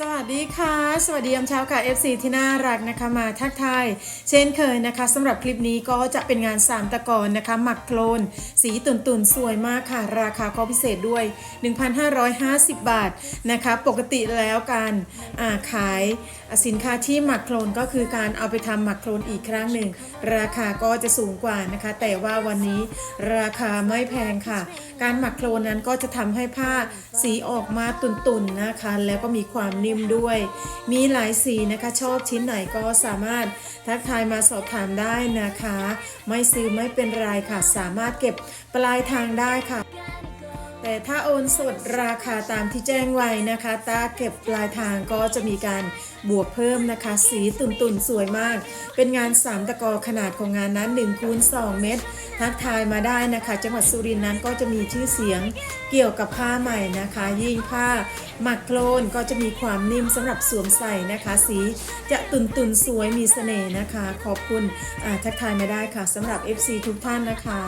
สวัสดีค่ะ สวัสดียามเช้าค่ะ FC ที่น่ารักนะคะมาทักทายเช่นเคยนะคะสำหรับคลิปนี้ก็จะเป็นงาน 3 ตะกอนนะคะ หมักโคลน สีตุ่นตุนๆสวยมากค่ะ ราคาก็พิเศษด้วย 1,550 บาทนะคะ ปกติแล้วการาขายสินค้าที่หมักโคลนก็คือการเอาไปทำหมักโคลนอีกครั้งหนึ่ง ราคาก็จะสูงกว่านะคะ แต่ว่าวันนี้ราคาไม่แพงค่ะ การหมักโคลนนั้นก็จะทำให้ผ้าสีออกมาตุ่นๆนะคะ แล้วก็มีความนิ่มด้วย มีหลายสีนะคะ ชอบชิ้นไหนก็สามารถทักทายมาสอบถามได้นะคะ ไม่ซื้อไม่เป็นไรค่ะ สามารถเก็บปลายทางได้ค่ะ แต่ถ้าโอนสดราคาตามที่แจ้งไว้นะคะ ตาเก็บปลายทางก็จะมีการบวกเพิ่มนะคะ สีตุ่นๆสวยมาก เป็นงาน3ตะกอขนาดของงานนั้น1คูณ2เมตร ทักทายมาได้นะคะ จังหวัดสุรินทร์นั้นก็จะมีชื่อเสียงเกี่ยวกับผ้าใหม่นะคะ ยิ่งผ้าหมักโคลนก็จะมีความนิ่มสำหรับสวมใส่นะคะ สีจะตุ่นๆสวยมีเสน่ห์นะคะ ขอบคุณทักทายมาได้ค่ะสำหรับ FC ทุกท่านนะคะ